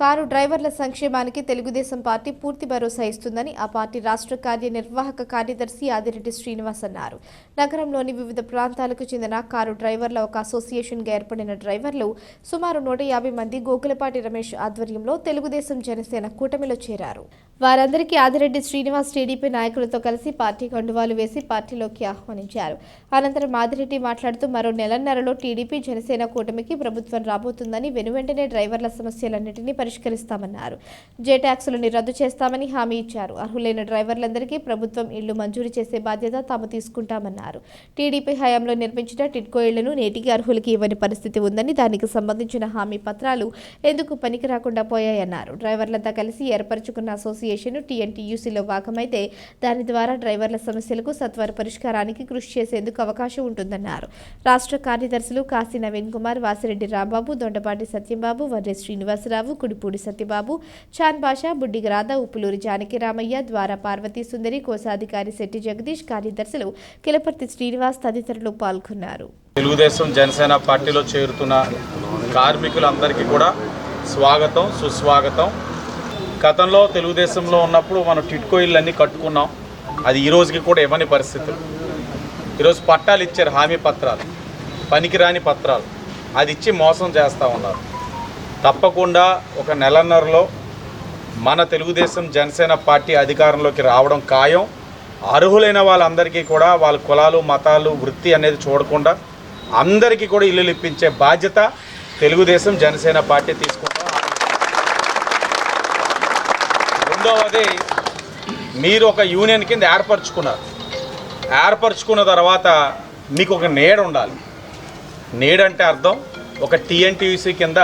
Car డ్రైవర్ల సంక్షేమానికి Telugu Desam party పూర్తి భరోసా ఇస్తుందని ఆ పార్టీ రాష్ట్ర కార్యనిర్వాహక కార్యదర్శి ఆదిరెడ్డి శ్రీనివాస్ అన్నారు. నగరంలోని వివిధ ప్రాంతాలకు చెందిన కారు డ్రైవర్ల ఒక అసోసియేషన్గా ఏర్పడిన డ్రైవర్లు సుమారు నూట యాభై మంది గోకులపాటి రమేష్ ఆధ్వర్యంలో తెలుగుదేశం జనసేన కూటమిలో చేరారు. వారందరికీ ఆదిరెడ్డి శ్రీనివాస్ టీడీపీ నాయకులతో కలిసి పార్టీ కండువాలు వేసి పార్టీలోకి ఆహ్వానించారు. అనంతరం ఆదిరెడ్డి మాట్లాడుతూ మరో నెలన్నరలో టీడీపీ జనసేన కూటమికి ప్రభుత్వం రాబోతుందని వెనువెంటనే డ్రైవర్ల సమస్యలన్నింటినీ పరిష్కరిస్తామన్నారు. జే ట్యాక్సులను రద్దు చేస్తామని హామీ ఇచ్చారు. అర్హులైన డ్రైవర్లందరికీ ప్రభుత్వం ఇళ్ళు మంజూరు చేసే బాధ్యత తాము తీసుకుంటామన్నారు. టీడీపీ హయాంలో నిర్మించిన టిడ్కో ఇళ్ళను నేటికి అర్హులకి ఇవ్వని పరిస్థితి ఉందని దానికి సంబంధించిన హామీ పత్రాలు ఎందుకు పనికి రాకుండా పోయాయన్నారు. డ్రైవర్లంతా కలిసి ఏర్పరచుకున్న అసోసియేషన్ టీఎన్టీయూసీలో భాగమైతే దాని ద్వారా డ్రైవర్ల సమస్యలకు సత్వర పరిష్కారానికి కృషి చేసేందుకు అవకాశం ఉంటుందన్నారు. రాష్ట్ర కార్యదర్శులు కాశీ నవీన్ కుమార్ వాసిరెడ్డి రాంబాబు దొండపాటి సత్యంబాబు వర్రె శ్రీనివాసరావు కుడిపూడి సత్యబాబు చాన్ బాషా బుడ్డిగి రాధ ఉప్పులూరి జానకి రామయ్య ద్వారా పార్వతీ సుందరి కోశాధికారి శెట్టి జగదీష్ కార్యదర్శులు కిలపర్తి శ్రీనివాస్ తదితరులు పాల్గొన్నారు. తెలుగుదేశం జనసేన పార్టీలో చేరుతున్న కార్మికులందరికీ కూడా స్వాగతం సుస్వాగతం. గతంలో తెలుగుదేశంలో ఉన్నప్పుడు మనం టిట్కో ఇళ్ళన్నీ కట్టుకున్నాం. అది ఈ రోజుకి కూడా ఇవ్వని పరిస్థితులు. ఈరోజు పట్టాలు ఇచ్చారు హామీ పత్రాలు పనికిరాని పత్రాలు. అది ఇచ్చి మోసం చేస్తూ ఉన్నారు. తప్పకుండా ఒక నెలన్నరలో మన తెలుగుదేశం జనసేన పార్టీ అధికారంలోకి రావడం ఖాయం. అర్హులైన వాళ్ళందరికీ కూడా వాళ్ళ కులాలు మతాలు వృత్తి అనేది చూడకుండా అందరికీ కూడా ఇల్లులు ఇప్పించే బాధ్యత తెలుగుదేశం జనసేన పార్టీ తీసుకుంటాం రెండవది మీరు ఒక యూనియన్ కింద ఏర్పరచుకున్నారు. ఏర్పరచుకున్న తర్వాత మీకు ఒక నీడ ఉండాలి. నీడంటే అర్థం ఒక టీఎన్టీయూసీ కింద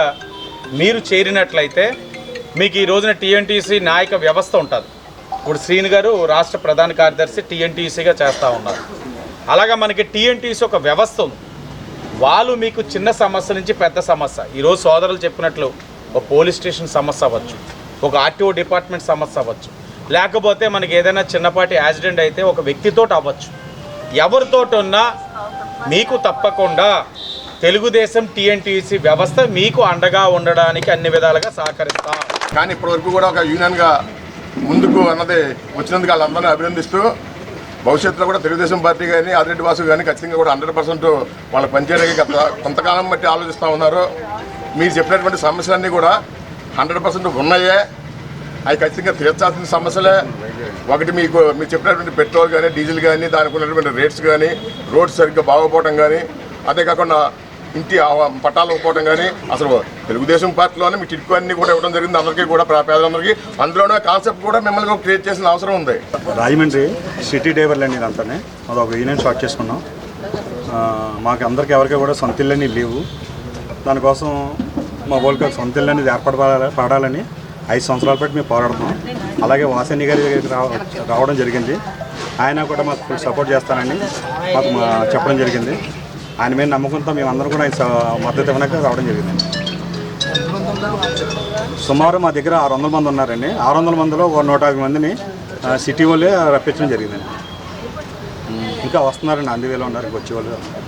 మీరు చేరినట్లయితే మీకు ఈ రోజున టీఎన్టీసీ నాయక వ్యవస్థ ఉంటుంది. ఇప్పుడు శ్రీని గారు రాష్ట్ర ప్రధాన కార్యదర్శి టీఎన్టీసీగా చేస్తూ ఉన్నారు. అలాగా మనకి టీఎన్టీసీ ఒక వ్యవస్థ ఉంది. వాళ్ళు మీకు చిన్న సమస్య నుంచి పెద్ద సమస్య. ఈరోజు సోదరులు చెప్పినట్లు ఒక పోలీస్ స్టేషన్ సమస్య అవ్వచ్చు ఒక ఆర్టీఓ డిపార్ట్మెంట్ సమస్య అవ్వచ్చు లేకపోతే మనకి ఏదైనా చిన్నపాటి యాక్సిడెంట్ అయితే ఒక వ్యక్తితోటి అవ్వచ్చు. ఎవరితోటి ఉన్నా మీకు తప్పకుండా తెలుగుదేశం టీఎన్టీసీ వ్యవస్థ మీకు అండగా ఉండడానికి అన్ని విధాలుగా సహకరిస్తాం. కానీ ఇప్పటివరకు కూడా ఒక యూనియన్గా ముందుకు అన్నది వచ్చినందుకు వాళ్ళందరినీ అభినందిస్తూ భవిష్యత్తులో కూడా తెలుగుదేశం పార్టీ కానీ ఆదిరెడ్డి వాసు కానీ ఖచ్చితంగా కూడా హండ్రెడ్ పర్సెంట్ వాళ్ళ పనిచేయడానికి గత కొంతకాలం బట్టి ఆలోచిస్తూ ఉన్నారు. మీరు చెప్పినటువంటి సమస్యలన్నీ కూడా హండ్రెడ్ పర్సెంట్ ఉన్నాయే. అవి ఖచ్చితంగా తీర్చాల్సిన సమస్యలే. ఒకటి మీకు మీరు చెప్పినటువంటి పెట్రోల్ కానీ డీజిల్ కానీ దానికి ఉన్నటువంటి రేట్స్ కానీ రోడ్స్ సరిగ్గా బాగోపోవడం కానీ అదే కాకుండా ఇంటి పట్టాలు ఇవ్వకపోవడం కానీ అసలు తెలుగుదేశం పార్టీలోనే మీ టిక్కు అన్ని కూడా ఇవ్వడం జరిగింది. అందరికీ కూడా ప్రా- పేదలందరికీ. అందులోనే కాన్సెప్ట్ కూడా మిమ్మల్ని క్రియేట్ చేసిన అవసరం ఉంది. రాజమండ్రి సిటీ డ్రైవర్లు అండి ఇదంతానే. అది ఒక యూనియన్ స్టార్ట్ చేసుకున్నాం. మాకు అందరికీ ఎవరికి కూడా సొంత అనేది లేవు. దానికోసం మా వాళ్ళకి ఒక సొంత ఇల్లు అనేది ఏర్పడాలి పడాలని ఐదు సంవత్సరాల పాటు మేము పోరాడుతున్నాం. అలాగే వాసని గారి రావ రావడం జరిగింది. ఆయన కూడా మాకు సపోర్ట్ చేస్తానని మాకు మా చెప్పడం జరిగింది. ఆయన మీద నమ్మకంతో మేము కూడా ఆయన మద్దతు ఇవ్వడానికి రావడం జరిగింది. సుమారు మా దగ్గర ఆరు వందల మంది ఉన్నారండి. ఆరు వందల మందిలో ఒక నూట యాభై మందిని సిటీ వాళ్ళే రప్పించడం జరిగిందండి. ఇంకా వస్తున్నారండి అందివేలో ఉన్నారు ఇంకా వచ్చేవాళ్ళు